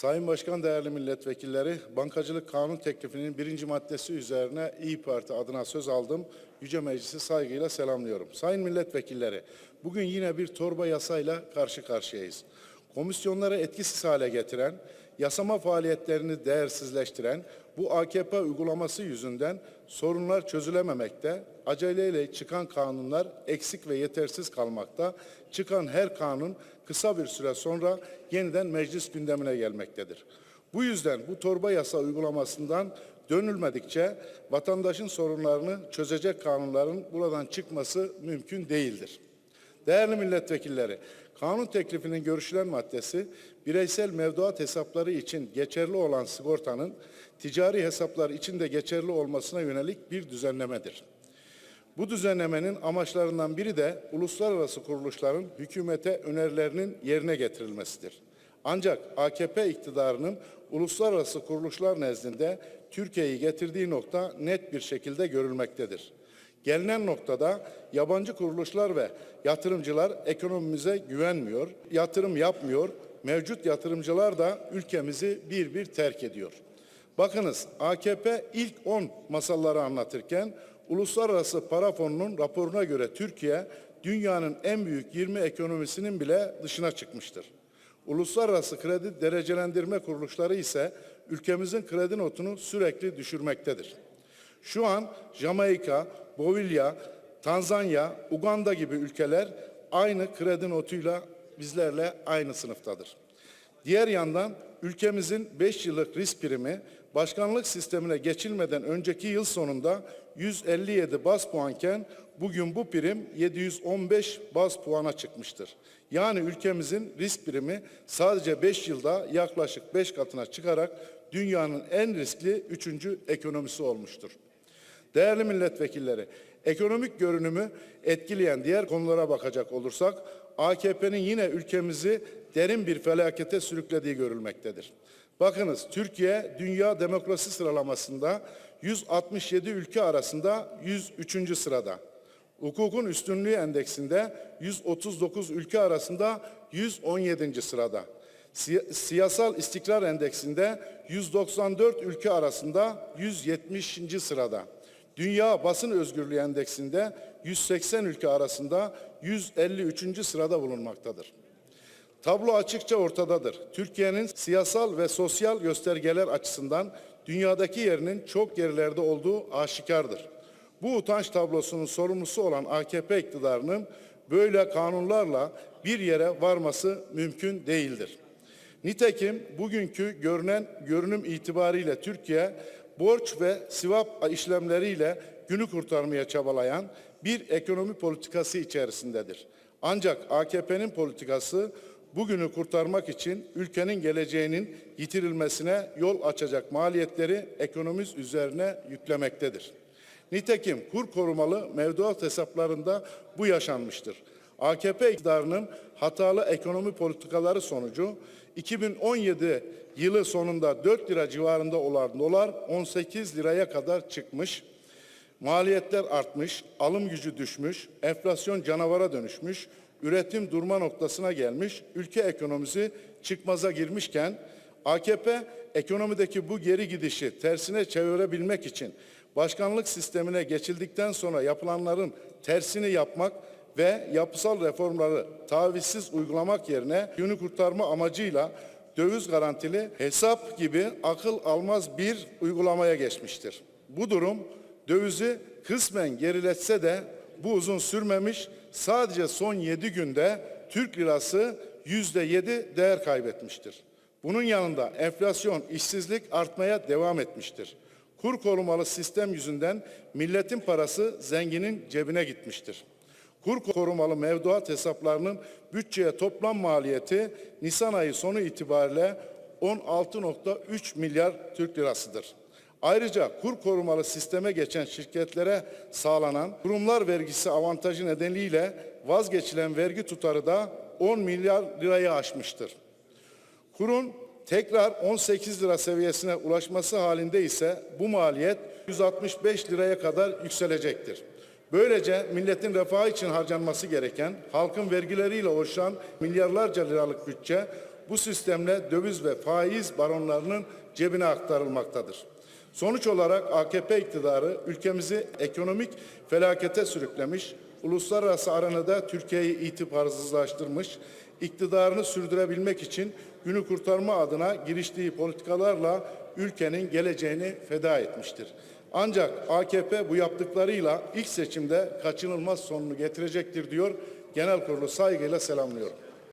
Sayın Başkan, değerli milletvekilleri, bankacılık kanun teklifinin birinci maddesi üzerine İyi Parti adına söz aldım. Yüce Meclisi saygıyla selamlıyorum. Sayın milletvekilleri, bugün yine bir torba yasayla karşı karşıyayız. Komisyonları etkisiz hale getiren, yasama faaliyetlerini değersizleştiren bu AKP uygulaması yüzünden sorunlar çözülememekte, aceleyle çıkan kanunlar eksik ve yetersiz kalmakta, çıkan her kanun kısa bir süre sonra yeniden meclis gündemine gelmektedir. Bu yüzden bu torba yasa uygulamasından dönülmedikçe vatandaşın sorunlarını çözecek kanunların buradan çıkması mümkün değildir. Değerli milletvekilleri, kanun teklifinin görüşülen maddesi bireysel mevduat hesapları için geçerli olan sigortanın ticari hesaplar için de geçerli olmasına yönelik bir düzenlemedir. Bu düzenlemenin amaçlarından biri de uluslararası kuruluşların hükümete önerilerinin yerine getirilmesidir. Ancak AKP iktidarının uluslararası kuruluşlar nezdinde Türkiye'yi getirdiği nokta net bir şekilde görülmektedir. Gelinen noktada yabancı kuruluşlar ve yatırımcılar ekonomimize güvenmiyor, yatırım yapmıyor, mevcut yatırımcılar da ülkemizi bir bir terk ediyor. Bakınız AKP ilk 10 masalları anlatırken Uluslararası Para Fonu'nun raporuna göre Türkiye dünyanın en büyük 20 ekonomisinin bile dışına çıkmıştır. Uluslararası kredi derecelendirme kuruluşları ise ülkemizin kredi notunu sürekli düşürmektedir. Şu an Jamaika, Bolivya, Tanzanya, Uganda gibi ülkeler aynı kredi notuyla bizlerle aynı sınıftadır. Diğer yandan ülkemizin 5 yıllık risk primi başkanlık sistemine geçilmeden önceki yıl sonunda 157 bas puanken bugün bu prim 715 bas puana çıkmıştır. Yani ülkemizin risk primi sadece 5 yılda yaklaşık 5 katına çıkarak dünyanın en riskli 3. ekonomisi olmuştur. Değerli milletvekilleri, ekonomik görünümü etkileyen diğer konulara bakacak olursak, AKP'nin yine ülkemizi derin bir felakete sürüklediği görülmektedir. Bakınız, Türkiye dünya demokrasi sıralamasında 167 ülke arasında 103. sırada. Hukukun üstünlüğü endeksinde 139 ülke arasında 117. sırada. Si- Siyasal istikrar endeksinde 194 ülke arasında 170. sırada. Dünya Basın Özgürlüğü Endeksinde 180 ülke arasında 153. sırada bulunmaktadır. Tablo açıkça ortadadır. Türkiye'nin siyasal ve sosyal göstergeler açısından dünyadaki yerinin çok gerilerde olduğu aşikardır. Bu utanç tablosunun sorumlusu olan AKP iktidarının böyle kanunlarla bir yere varması mümkün değildir. Nitekim bugünkü görünen görünüm itibariyle Türkiye borç ve swap işlemleriyle günü kurtarmaya çabalayan bir ekonomi politikası içerisindedir. Ancak AKP'nin politikası bugünü kurtarmak için ülkenin geleceğinin yitirilmesine yol açacak maliyetleri ekonomimiz üzerine yüklemektedir. Nitekim kur korumalı mevduat hesaplarında bu yaşanmıştır. AKP iktidarının hatalı ekonomi politikaları sonucu 2017 yılı sonunda 4 lira civarında olan dolar 18 liraya kadar çıkmış. Maliyetler artmış, alım gücü düşmüş, enflasyon canavara dönüşmüş, üretim durma noktasına gelmiş, ülke ekonomisi çıkmaza girmişken AKP ekonomideki bu geri gidişi tersine çevirebilmek için başkanlık sistemine geçildikten sonra yapılanların tersini yapmak ve yapısal reformları tavizsiz uygulamak yerine günü kurtarma amacıyla döviz garantili hesap gibi akıl almaz bir uygulamaya geçmiştir. Bu durum dövizi kısmen geriletse de bu uzun sürmemiş. Sadece son 7 günde Türk lirası yüzde yedi değer kaybetmiştir. Bunun yanında enflasyon, işsizlik artmaya devam etmiştir. Kur korumalı sistem yüzünden milletin parası zenginin cebine gitmiştir. Kur korumalı mevduat hesaplarının bütçeye toplam maliyeti Nisan ayı sonu itibariyle 16.3 milyar Türk lirasıdır. Ayrıca kur korumalı sisteme geçen şirketlere sağlanan kurumlar vergisi avantajı nedeniyle vazgeçilen vergi tutarı da 10 milyar lirayı aşmıştır. Kurun tekrar 18 lira seviyesine ulaşması halinde ise bu maliyet 165 liraya kadar yükselecektir. Böylece milletin refahı için harcanması gereken halkın vergileriyle oluşan milyarlarca liralık bütçe bu sistemle döviz ve faiz baronlarının cebine aktarılmaktadır. Sonuç olarak AKP iktidarı ülkemizi ekonomik felakete sürüklemiş, uluslararası arenada Türkiye'yi itibarsızlaştırmış, iktidarını sürdürebilmek için günü kurtarma adına giriştiği politikalarla ülkenin geleceğini feda etmiştir. Ancak AKP bu yaptıklarıyla ilk seçimde kaçınılmaz sonunu getirecektir diyor. Genel kurulu saygıyla selamlıyorum.